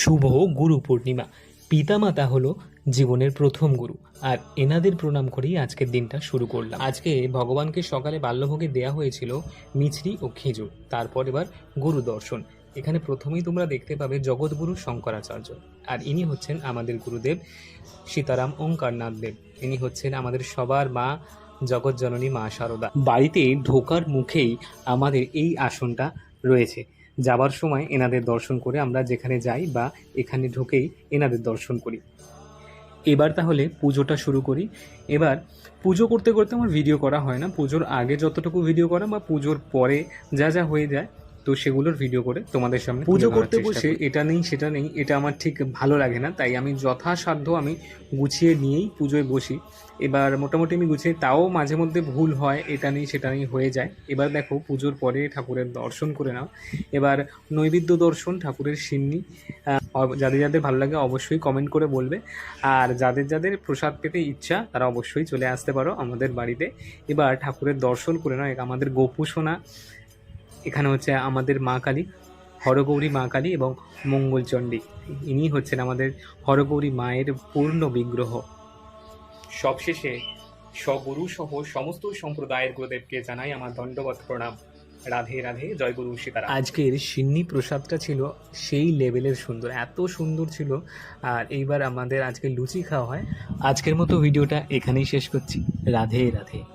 শুভ গুরু পূর্ণিমা। পিতামাতা হলো জীবনের প্রথম গুরু, আর এনাদের প্রণাম করেই আজকের দিনটা শুরু করলাম। আজকে ভগবানকে সকালে বাল্যভোগে দেয়া হয়েছিল মিছরি ও খেজুর, তারপর এবার গুরু দর্শন। এখানে প্রথমেই তোমরা দেখতে পাবে জগৎগুরু শঙ্করাচার্য, আর ইনি হচ্ছেন আমাদের গুরুদেব সীতারাম ওঙ্কারনাথ দেব। ইনি হচ্ছেন আমাদের সবার মা জগৎ জননী মা শারদা বাড়িতে ঢোকার মুখেই আমাদের এই আসনটা রয়েছে। যাবার সময় এনাদের দর্শন করে আমরা যেখানে যাই বা এখানে ঢুকেই এনাদের দর্শন করি। এবার তাহলে পুজোটা শুরু করি। এবার পুজো করতে করতে আমার ভিডিও করা হয় না। পুজোর আগে যতটুকু ভিডিও করা বা পুজোর পরে যা যা হয়ে যায় তো সেগুলোর ভিডিও করে তোমাদের সামনে পুজো করতে বসে এটা নেই সেটা নেই এটা আমার ঠিক ভালো লাগে না তাই আমি যথাসাধ্য আমি গুছিয়ে নিয়েই পুজোয় বসি। এবার মোটামুটি আমি গুছিয়ে তাও মাঝে মধ্যে ভুল হয় এটা নেই সেটা নেই হয়ে যায়। এবার দেখো পুজোর পরে ঠাকুরের দর্শন করে নাও। এবার নৈবেদ্য দর্শন ঠাকুরের সিন্নি। যাদের যাদের ভালো লাগে অবশ্যই কমেন্ট করে বলবে। আর যাদের যাদের প্রসাদ পেতে ইচ্ছা তারা অবশ্যই চলে আসতে পারো আমাদের বাড়িতে। এবার ঠাকুরের দর্শন করে নাও এক- আমাদের গোপু সোনা। এখানে হচ্ছে আমাদের মা কালী, হরগৌরী মা কালী এবং মঙ্গলচণ্ডী। ইনি হচ্ছেন আমাদের হরগৌরী মায়ের পূর্ণ বিগ্রহ। সবশেষে স্বগুরু সহ সমস্ত সম্প্রদায়ের গুরুদেবকে জানাই আমার দণ্ডবত প্রণাম। রাধে রাধে, জয় গুরু সীতারাম। আজকের সিন্নি প্রসাদটা ছিল সেই লেভেলের সুন্দর, এত সুন্দর ছিল। আর এইবার আমাদের আজকে লুচি খাওয়া হয়। আজকের মতো ভিডিওটা এখানেই শেষ করছি। রাধে রাধে।